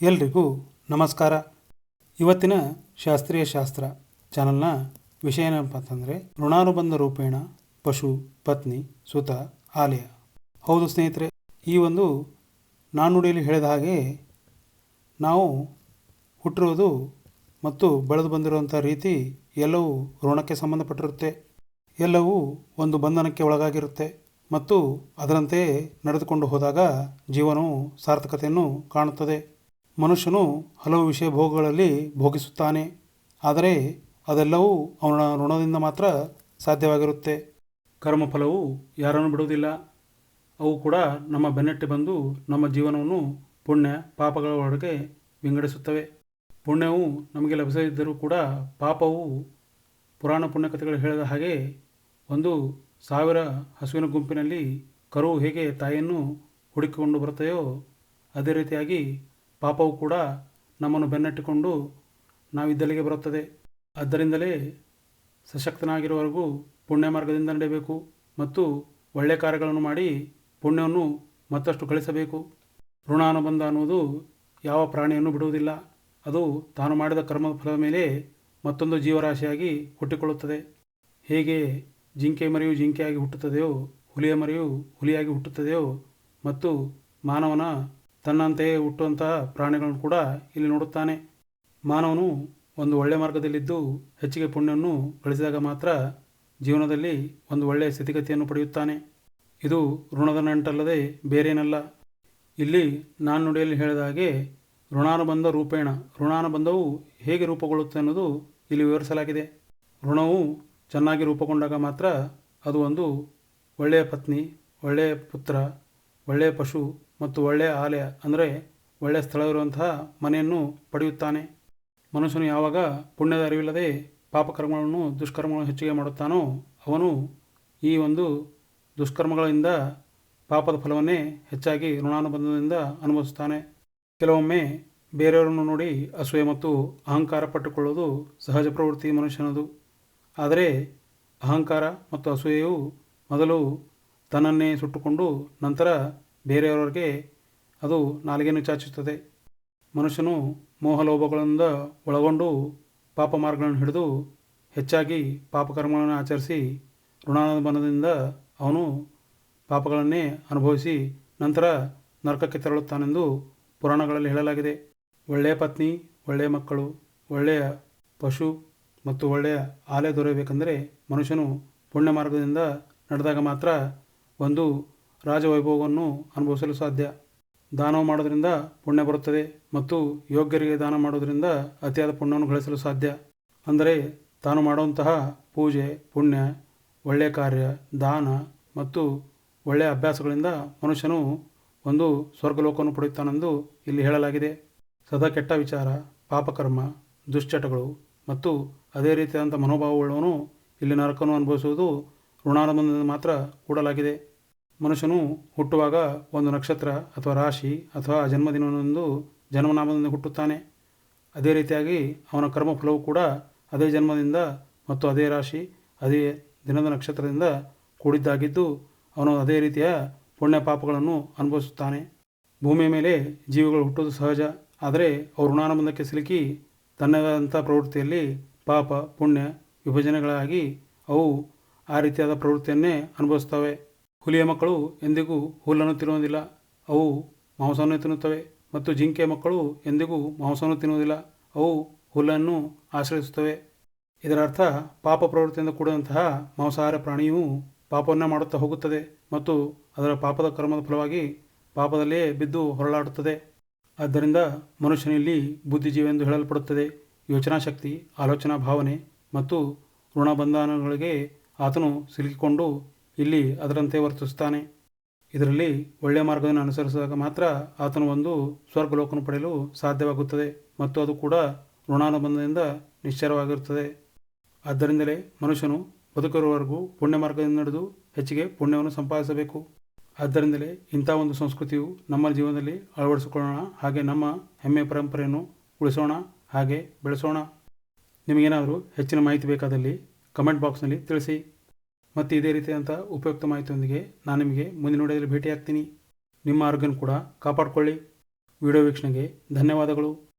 ಎಲ್ರಿಗೂ ನಮಸ್ಕಾರ. ಇವತ್ತಿನ ಶಾಸ್ತ್ರೀಯ ಶಾಸ್ತ್ರ ಚಾನಲ್ನ ವಿಷಯ ಏನಪ್ಪ ಅಂತಂದರೆ ಋಣಾನುಬಂಧ ರೂಪೇಣ ಪಶು ಪತ್ನಿ ಸುತ ಆಲಯ. ಹೌದು ಸ್ನೇಹಿತರೆ, ಈ ಒಂದು ನಾಣ್ಣುಡಿಯಲ್ಲಿ ಹೇಳಿದ ಹಾಗೆ ನಾವು ಹುಟ್ಟಿರೋದು ಮತ್ತು ಬೆಳೆದು ಬಂದಿರುವಂಥ ರೀತಿ ಎಲ್ಲವೂ ಋಣಕ್ಕೆ ಸಂಬಂಧಪಟ್ಟಿರುತ್ತೆ. ಎಲ್ಲವೂ ಒಂದು ಬಂಧನಕ್ಕೆ ಒಳಗಾಗಿರುತ್ತೆ ಮತ್ತು ಅದರಂತೆಯೇ ನಡೆದುಕೊಂಡು ಹೋದಾಗ ಜೀವನವು ಸಾರ್ಥಕತೆಯನ್ನು ಕಾಣುತ್ತದೆ. ಮನುಷ್ಯನು ಹಲವು ವಿಷಯ ಭೋಗಗಳಲ್ಲಿ ಭೋಗಿಸುತ್ತಾನೆ, ಆದರೆ ಅದೆಲ್ಲವೂ ಅವನ ಋಣದಿಂದ ಮಾತ್ರ ಸಾಧ್ಯವಾಗಿರುತ್ತೆ. ಕರ್ಮಫಲವು ಯಾರನ್ನು ಬಿಡುವುದಿಲ್ಲ. ಅವು ಕೂಡ ನಮ್ಮ ಬೆನ್ನಟ್ಟಿ ಬಂದು ನಮ್ಮ ಜೀವನವನ್ನು ಪುಣ್ಯ ಪಾಪಗಳ ಒಳಗೆ ವಿಂಗಡಿಸುತ್ತವೆ. ಪುಣ್ಯವು ನಮಗೆ ಲಭಿಸದಿದ್ದರೂ ಕೂಡ ಪಾಪವು ಪುರಾಣ ಪುಣ್ಯಕಥೆಗಳು ಹೇಳಿದ ಹಾಗೆ ಒಂದು ಸಾವಿರ ಹಸುವಿನ ಗುಂಪಿನಲ್ಲಿ ಕರು ಹೇಗೆ ತಾಯಿಯನ್ನು ಹುಡುಕಿಕೊಂಡು ಬರುತ್ತೆಯೋ ಅದೇ ರೀತಿಯಾಗಿ ಪಾಪವು ಕೂಡ ನಮ್ಮನ್ನು ಬೆನ್ನಟ್ಟಿಕೊಂಡು ನಾವಿದ್ದಲ್ಲಿಗೆ ಬರುತ್ತದೆ. ಆದ್ದರಿಂದಲೇ ಸಶಕ್ತನಾಗಿರುವವರೆಗೂ ಪುಣ್ಯ ಮಾರ್ಗದಿಂದ ನಡೆಯಬೇಕು ಮತ್ತು ಒಳ್ಳೆಯ ಕಾರ್ಯಗಳನ್ನು ಮಾಡಿ ಪುಣ್ಯವನ್ನು ಮತ್ತಷ್ಟು ಗಳಿಸಬೇಕು. ಋಣಾನುಬಂಧ ಅನ್ನುವುದು ಯಾವ ಪ್ರಾಣಿಯನ್ನು ಬಿಡುವುದಿಲ್ಲ. ಅದು ತಾನು ಮಾಡಿದ ಕರ್ಮದ ಫಲದ ಮೇಲೆ ಮತ್ತೊಂದು ಜೀವರಾಶಿಯಾಗಿ ಹುಟ್ಟಿಕೊಳ್ಳುತ್ತದೆ. ಹೇಗೆ ಜಿಂಕೆ ಮರಿಯು ಜಿಂಕೆಯಾಗಿ ಹುಟ್ಟುತ್ತದೆಯೋ ಹುಲಿಯ ಮರಿಯು ಹುಲಿಯಾಗಿ ಹುಟ್ಟುತ್ತದೆಯೋ ಮತ್ತು ಮಾನವನ ತನ್ನಂತೆಯೇ ಹುಟ್ಟುವಂತಹ ಪ್ರಾಣಿಗಳನ್ನು ಕೂಡ ಇಲ್ಲಿ ನೋಡುತ್ತಾನೆ. ಮಾನವನು ಒಂದು ಒಳ್ಳೆಯ ಮಾರ್ಗದಲ್ಲಿದ್ದು ಹೆಚ್ಚಿಗೆ ಪುಣ್ಯವನ್ನು ಗಳಿಸಿದಾಗ ಮಾತ್ರ ಜೀವನದಲ್ಲಿ ಒಂದು ಒಳ್ಳೆಯ ಸ್ಥಿತಿಗತಿಯನ್ನು ಪಡೆಯುತ್ತಾನೆ. ಇದು ಋಣದ ನಂಟಲ್ಲದೆ ಬೇರೇನಲ್ಲ. ಇಲ್ಲಿ ನಾನು ನುಡಿಯಲ್ಲಿ ಹೇಳಿದ ಹಾಗೆ ಋಣಾನುಬಂಧ ರೂಪೇಣ. ಋಣಾನುಬಂಧವು ಹೇಗೆ ರೂಪುಗೊಳ್ಳುತ್ತೆ ಅನ್ನೋದು ಇಲ್ಲಿ ವಿವರಿಸಲಾಗಿದೆ. ಋಣವು ಚೆನ್ನಾಗಿ ರೂಪುಗೊಂಡಾಗ ಮಾತ್ರ ಅದು ಒಂದು ಒಳ್ಳೆಯ ಪತ್ನಿ, ಒಳ್ಳೆಯ ಪುತ್ರ ಒಳ್ಳೆಯ ಪಶು ಮತ್ತು ಒಳ್ಳೆಯ ಆಲಯ ಅಂದರೆ ಒಳ್ಳೆಯ ಸ್ಥಳವಿರುವಂತಹ ಮನೆಯನ್ನು ಪಡೆಯುತ್ತಾನೆ. ಮನುಷ್ಯನು ಯಾವಾಗ ಪುಣ್ಯದ ಅರಿವಿಲ್ಲದೆ ಪಾಪಕರ್ಮಗಳನ್ನು ದುಷ್ಕರ್ಮಗಳನ್ನು ಹೆಚ್ಚಿಗೆ ಮಾಡುತ್ತಾನೋ ಅವನು ಈ ಒಂದು ದುಷ್ಕರ್ಮಗಳಿಂದ ಪಾಪದ ಫಲವನ್ನೇ ಹೆಚ್ಚಾಗಿ ಋಣಾನುಬಂಧದಿಂದ ಅನುಭವಿಸುತ್ತಾನೆ. ಕೆಲವೊಮ್ಮೆ ಬೇರೆಯವರನ್ನು ನೋಡಿ ಅಸೂಯೆ ಮತ್ತು ಅಹಂಕಾರ ಪಟ್ಟುಕೊಳ್ಳುವುದು ಸಹಜ ಪ್ರವೃತ್ತಿ ಮನುಷ್ಯನದು. ಆದರೆ ಅಹಂಕಾರ ಮತ್ತು ಅಸೂಯೆಯು ಮೊದಲು ತನ್ನನ್ನೇ ಸುಟ್ಟುಕೊಂಡು ನಂತರ ಬೇರೆಯವರಿಗೆ ಅದು ನಾಲಿಗೆಯನ್ನು ಚಾಚುತ್ತದೆ ಮನುಷ್ಯನು ಮೋಹಲೋಭಗಳಿಂದ ಒಳಗೊಂಡು ಪಾಪ ಮಾರ್ಗಗಳನ್ನು ಹಿಡಿದು ಹೆಚ್ಚಾಗಿ ಪಾಪಕರ್ಮಗಳನ್ನು ಆಚರಿಸಿ ಋಣಾನುಬಂಧದಿಂದ ಅವನು ಪಾಪಗಳನ್ನೇ ಅನುಭವಿಸಿ ನಂತರ ನರಕಕ್ಕೆ ತೆರಳುತ್ತಾನೆಂದು ಪುರಾಣಗಳಲ್ಲಿ ಹೇಳಲಾಗಿದೆ. ಒಳ್ಳೆಯ ಪತ್ನಿ, ಒಳ್ಳೆಯ ಮಕ್ಕಳು, ಒಳ್ಳೆಯ ಪಶು ಮತ್ತು ಒಳ್ಳೆಯ ಆಲೆ ದೊರೆಯಬೇಕೆಂದರೆ ಮನುಷ್ಯನು ಪುಣ್ಯ ಮಾರ್ಗದಿಂದ ನಡೆದಾಗ ಮಾತ್ರ ಒಂದು ರಾಜವೈಭವವನ್ನು ಅನುಭವಿಸಲು ಸಾಧ್ಯ. ದಾನ ಮಾಡೋದರಿಂದ ಪುಣ್ಯ ಬರುತ್ತದೆ ಮತ್ತು ಯೋಗ್ಯರಿಗೆ ದಾನ ಮಾಡೋದರಿಂದ ಅತಿಯಾದ ಪುಣ್ಯವನ್ನು ಗಳಿಸಲು ಸಾಧ್ಯ. ಅಂದರೆ ತಾನು ಮಾಡುವಂತಹ ಪೂಜೆ, ಪುಣ್ಯ, ಒಳ್ಳೆಯ ಕಾರ್ಯ, ದಾನ ಮತ್ತು ಒಳ್ಳೆಯ ಅಭ್ಯಾಸಗಳಿಂದ ಮನುಷ್ಯನು ಒಂದು ಸ್ವರ್ಗಲೋಕವನ್ನು ಪಡೆಯುತ್ತಾನೆಂದು ಇಲ್ಲಿ ಹೇಳಲಾಗಿದೆ. ಸದಾ ಕೆಟ್ಟ ವಿಚಾರ, ಪಾಪಕರ್ಮ, ದುಶ್ಚಟಗಳು ಮತ್ತು ಅದೇ ರೀತಿಯಾದಂಥ ಮನೋಭಾವವುಳ್ಳವನು ಇಲ್ಲಿ ನರಕವನ್ನು ಅನುಭವಿಸುವುದು ಋಣಾನುಬಂಧದಿಂದ ಮಾತ್ರ ಕೂಡಲಾಗಿದೆ. ಮನುಷ್ಯನು ಹುಟ್ಟುವಾಗ ಒಂದು ನಕ್ಷತ್ರ ಅಥವಾ ರಾಶಿ ಅಥವಾ ಜನ್ಮದಿನವನ್ನೊಂದು ಜನ್ಮನಾಮದಿಂದ ಹುಟ್ಟುತ್ತಾನೆ. ಅದೇ ರೀತಿಯಾಗಿ ಅವನ ಕರ್ಮಫಲವು ಕೂಡ ಅದೇ ಜನ್ಮದಿಂದ ಮತ್ತು ಅದೇ ರಾಶಿ, ಅದೇ ದಿನದ ನಕ್ಷತ್ರದಿಂದ ಕೂಡಿದ್ದಾಗಿದ್ದು ಅವನು ಅದೇ ರೀತಿಯ ಪುಣ್ಯ ಪಾಪಗಳನ್ನು ಅನುಭವಿಸುತ್ತಾನೆ. ಭೂಮಿಯ ಮೇಲೆ ಜೀವಿಗಳು ಹುಟ್ಟುವುದು ಸಹಜ, ಆದರೆ ಅವರು ಋಣಾನುಬಂಧಕ್ಕೆ ಸಿಲುಕಿ ತನ್ನದಾದಂಥ ಪ್ರವೃತ್ತಿಯಲ್ಲಿ ಪಾಪ, ಪುಣ್ಯ, ವಿಭಜನೆಗಳಾಗಿ ಅವು ಆ ರೀತಿಯಾದ ಪ್ರವೃತ್ತಿಯನ್ನೇ ಅನುಭವಿಸ್ತವೆ ಹುಲಿಯ ಮಕ್ಕಳು ಎಂದಿಗೂ ಹುಲ್ಲನ್ನು ತಿನ್ನುವುದಿಲ್ಲ. ಅವು ಮಾಂಸವನ್ನು ತಿನ್ನುತ್ತವೆ ಮತ್ತು ಜಿಂಕೆ ಮಕ್ಕಳು ಎಂದಿಗೂ ಮಾಂಸವನ್ನು ತಿನ್ನುವುದಿಲ್ಲ. ಅವು ಹುಲ್ಲನ್ನು ಆಶ್ರಯಿಸುತ್ತವೆ. ಇದರ ಅರ್ಥ ಪಾಪ ಪ್ರವೃತ್ತಿಯಿಂದ ಕೂಡಿದಂತಹ ಮಾಂಸಾಹಾರ ಪ್ರಾಣಿಯು ಪಾಪವನ್ನು ಮಾಡುತ್ತಾ ಹೋಗುತ್ತದೆ ಮತ್ತು ಅದರ ಪಾಪದ ಕರ್ಮದ ಫಲವಾಗಿ ಪಾಪದಲ್ಲಿಯೇ ಬಿದ್ದು ಹೊರಳಾಡುತ್ತದೆ. ಆದ್ದರಿಂದ ಮನುಷ್ಯನಲ್ಲಿ ಬುದ್ಧಿಜೀವಿ ಎಂದು ಹೇಳಲ್ಪಡುತ್ತದೆ ಯೋಚನಾ ಶಕ್ತಿ ಆಲೋಚನಾ ಭಾವನೆ ಮತ್ತು ಋಣಬಂಧನಗಳಿಗೆ ಆತನು ಸಿಲುಕಿಕೊಂಡು ಇಲ್ಲಿ ಅದರಂತೆ ವರ್ತಿಸುತ್ತಾನೆ. ಇದರಲ್ಲಿ ಒಳ್ಳೆಯ ಮಾರ್ಗವನ್ನು ಅನುಸರಿಸಿದಾಗ ಮಾತ್ರ ಆತನು ಒಂದು ಸ್ವರ್ಗಲೋಕವನ್ನು ಪಡೆಯಲು ಸಾಧ್ಯವಾಗುತ್ತದೆ ಮತ್ತು ಅದು ಕೂಡ ಋಣಾನುಬಂಧದಿಂದ ನಿಶ್ಚರವಾಗಿರುತ್ತದೆ ಆದ್ದರಿಂದಲೇ ಮನುಷ್ಯನು ಬದುಕಿರುವವರೆಗೂ ಪುಣ್ಯ ಮಾರ್ಗದಿಂದ ನಡೆದು ಹೆಚ್ಚಿಗೆ ಪುಣ್ಯವನ್ನು ಸಂಪಾದಿಸಬೇಕು. ಆದ್ದರಿಂದಲೇ ಇಂಥ ಒಂದು ಸಂಸ್ಕೃತಿಯು ನಮ್ಮ ಜೀವನದಲ್ಲಿ ಅಳವಡಿಸಿಕೊಳ್ಳೋಣ, ಹಾಗೆ ನಮ್ಮ ಹೆಮ್ಮೆ ಪರಂಪರೆಯನ್ನು ಉಳಿಸೋಣ, ಹಾಗೆ ಬೆಳೆಸೋಣ. ನಿಮಗೇನಾದರೂ ಹೆಚ್ಚಿನ ಮಾಹಿತಿ ಬೇಕಾದಲ್ಲಿ ಕಮೆಂಟ್ ಬಾಕ್ಸ್ನಲ್ಲಿ ತಿಳಿಸಿ. ಮತ್ತು ಇದೇ ರೀತಿಯಾದಂಥ ಉಪಯುಕ್ತ ಮಾಹಿತಿಯೊಂದಿಗೆ ನಾನು ನಿಮಗೆ ಮುಂದಿನ ಭೇಟಿಯಾಗ್ತೀನಿ. ನಿಮ್ಮ ಆರೋಗ್ಯನ ಕೂಡ ಕಾಪಾಡಿಕೊಳ್ಳಿ. ವಿಡಿಯೋ ವೀಕ್ಷಣೆಗೆ ಧನ್ಯವಾದಗಳು.